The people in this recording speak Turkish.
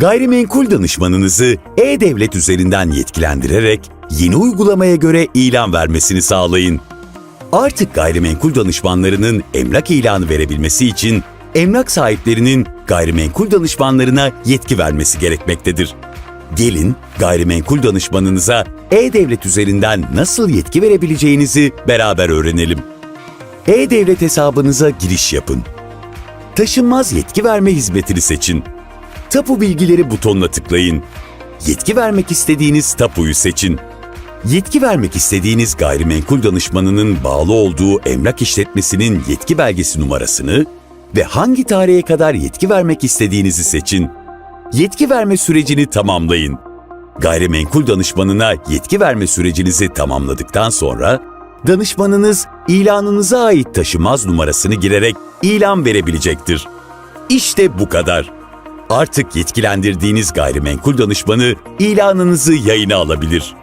Gayrimenkul danışmanınızı e-devlet üzerinden yetkilendirerek yeni uygulamaya göre ilan vermesini sağlayın. Artık gayrimenkul danışmanlarının emlak ilanı verebilmesi için emlak sahiplerinin gayrimenkul danışmanlarına yetki vermesi gerekmektedir. Gelin gayrimenkul danışmanınıza e-devlet üzerinden nasıl yetki verebileceğinizi beraber öğrenelim. E-devlet hesabınıza giriş yapın. Taşınmaz yetki verme hizmetini seçin. Tapu bilgileri butonuna tıklayın. Yetki vermek istediğiniz tapuyu seçin. Yetki vermek istediğiniz gayrimenkul danışmanının bağlı olduğu emlak işletmesinin yetki belgesi numarasını ve hangi tarihe kadar yetki vermek istediğinizi seçin. Yetki verme sürecini tamamlayın. Gayrimenkul danışmanına yetki verme sürecinizi tamamladıktan sonra danışmanınız ilanınıza ait taşımaz numarasını girerek ilan verebilecektir. İşte bu kadar. Artık yetkilendirdiğiniz gayrimenkul danışmanı ilanınızı yayına alabilir.